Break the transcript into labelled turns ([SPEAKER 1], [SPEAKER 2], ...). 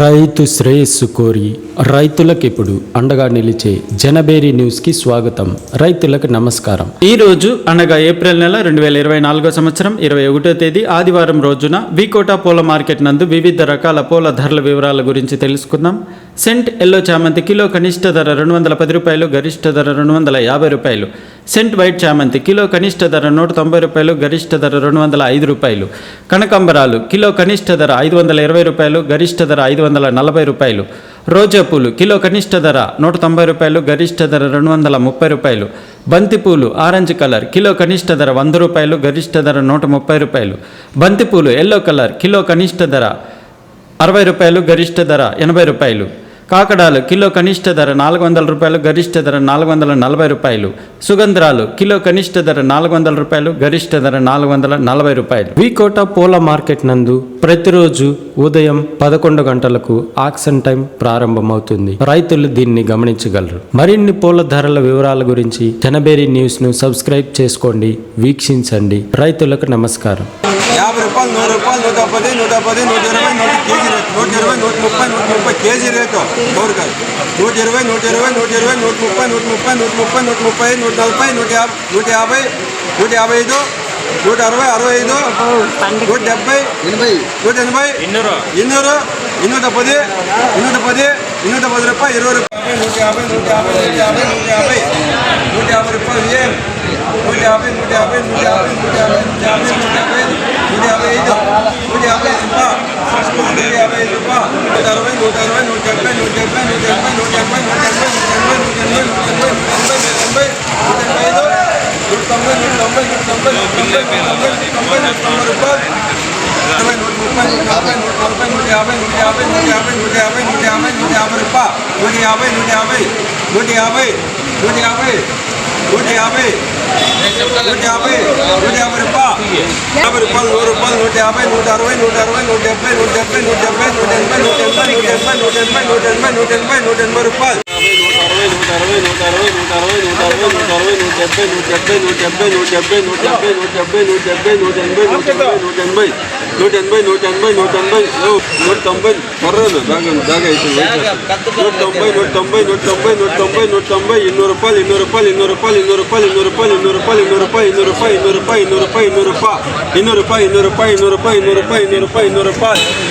[SPEAKER 1] రైతు శ్రేయస్సు కోరి రైతులకు ఇప్పుడు అండగా నిలిచే జనబేరి న్యూస్కి స్వాగతం. రైతులకు నమస్కారం.
[SPEAKER 2] ఈ రోజు అనగా ఏప్రిల్ నెల రెండు వేల ఇరవై నాలుగో సంవత్సరం ఇరవై ఒకటో తేదీ ఆదివారం రోజున వికోటా పూల మార్కెట్ నందు వివిధ రకాల పూల ధరల వివరాల గురించి తెలుసుకుందాం. సెంట్ ఎల్లో చామంతి కిలో కనిష్ట ధర రెండు వందల పది రూపాయలు గరిష్ట ధర రెండు వందల యాభై రూపాయలు. సెంట్ వైట్ చామంతి కిలో కనిష్ట ధర నూట తొంభై రూపాయలు గరిష్ట ధర రెండు వందల ఐదు రూపాయలు. కనకంబరాలు కిలో కనిష్ట ధర ఐదు వందల ఇరవై రూపాయలు గరిష్ట ధర ఐదు వందల నలభై రూపాయలు. రోజా పూలు కిలో కనిష్ట ధర నూట తొంభై రూపాయలు గరిష్ట ధర రెండు వందల ముప్పై రూపాయలు. బంతిపూలు ఆరెంజ్ కలర్ కిలో కనిష్ట ధర వంద రూపాయలు గరిష్ట ధర నూట ముప్పై రూపాయలు. బంతిపూలు ఎల్లో కలర్ కిలో కనిష్ట ధర అరవై రూపాయలు గరిష్ట ధర ఎనభై రూపాయలు. కాకడాలు కిలో కనిష్ట ధర నాలుగు వందల రూపాయలు గరిష్ట ధర నాలుగు వందల నలభై రూపాయలు. సుగంధ్రాలు కిలో కనిష్ట ధర నాలుగు వందల రూపాయలు గరిష్ట ధర నాలుగు వందల నలభై రూపాయలు.
[SPEAKER 1] వికోట పూల మార్కెట్ నందు ప్రతిరోజు ఉదయం పదకొండు గంటలకు ఆక్షన్ టైం ప్రారంభమవుతుంది. రైతులు దీన్ని గమనించగలరు. మరిన్ని పూల ధరల వివరాల గురించి జనబేరి న్యూస్ను సబ్స్క్రైబ్ చేసుకోండి వీక్షించండి. రైతులకు నమస్కారం.
[SPEAKER 3] యాభై రూపాయలు నూరు రూపాయలు నూట పది నూట పది నూట ఇరవై నూట కేజీ రేటు నూట ఇరవై నూట ముప్పై నూట ముప్పై కేజీ రేటు దూరకాయ నూట ఇరవై నూట ఇరవై నూట ఇరవై నూట ముప్పై నూట ముప్పై నూట ముప్పై నూట ముప్పై నూట నలభై నూట యాభై నూట యాభై నూట యాభై ఐదు నూట అరవై అరవై ఐదు నూట డెబ్బై ఎనభై నూట ఎనభై ఇన్నూరు ఇన్నూరు ఇన్నూట పది ఇన్నూట పది ఇన్నూట పది రూపాయలు ఇరవై రూపాయలు నూట యాభై నూట యాభై నూట యాభై నూట యాభై నూట యాభై రూపాయలు ఏం నూట యాభై నూట యాభై నూట యాభై నూట యాభై నూట యాభై నూట యాభై నూట యాభై ఐదు నూట యాభై ఐదు రూపాయలు నూట యాభై ఐదు రూపాయలు నూట అరవై నూట అరవై నూట డెబ్బై నూట డెబ్బై నూట ఎనభై నూట ఎనభై నూట ఎనభై నూట ఎనభై నూట ఎనభై నూట ఎనభై నూట ఎనభై నూట ఎనభై ఐదు నూట తొంభై నూట తొంభై నూట తొంభై నూట తొంభై నూట తొంభై నూట తొంభై నూట తొంభై రూపాయలు ఇరవై నూట ముప్పై నూట నలభై నూట నలభై నూట యాభై నూట యాభై నూట యాభై నూట యాభై నూట యాభై నూట యాభై రూపాయలు నూట యాభై నూట యాభై నూట యాభై నూట యాభై నూట యాభై నూట యాభై నూట యాభై రూపాయలు యాభై రూపాయలు నూరు రూపాయలు నూట యాభై నూట అరవై నూట అరవై నూట డెబ్బై నూట డెబ్బై నూట డెబ్బై నూట ఎనభై నూట ఎనభై నూట ఎనభై నూట ఎనభై నూట ఎనభై నూట ఎనభై నూట ఎనభై రూపాయలు నూట అరవై నూట అరవై నూట అరవై నూట అరవై నూట అరవై నూట డెబ్బై నూట డెబ్బై నూట డెబ్బై నూట డెబ్బై నూట డెబ్బై నూట డెబ్బై నూట డెబ్బై నూట ఎనభై నూట ఎనభై నూట ఎనభై నూట ఎనభై నూట ఎనభై నూట తొంభై పర్వాలేదు బాగా బాగా అవుతుంది నూట తొంభై నూట తొంభై నూట తొంభై నూట తొంభై నూట తొంభై ఇన్నూరు రూపాయలు ఇన్నూరు రూపాయలు ఇన్నూరు రూపాయలు ఇన్నూరు రూపాయలు ఇన్నూరు రూపాయలు ఇన్నూరు రూపాయలు ఇన్నూరు రూపాయలు ఇన్నూరు రూపాయలు ఇన్నూరు రూపాయలు ఇన్నూరు రూపాయలు ఇన్నూరు రూపాయలు ఇన్నూరు రూపాయలు ఇన్నూరు రూపాయలు ఇన్నూరు రూపాయలు ఇన్నూరు రూపాయలు ఇన్నూరు రూపాయలు ఇన్నూరు రూపాయలు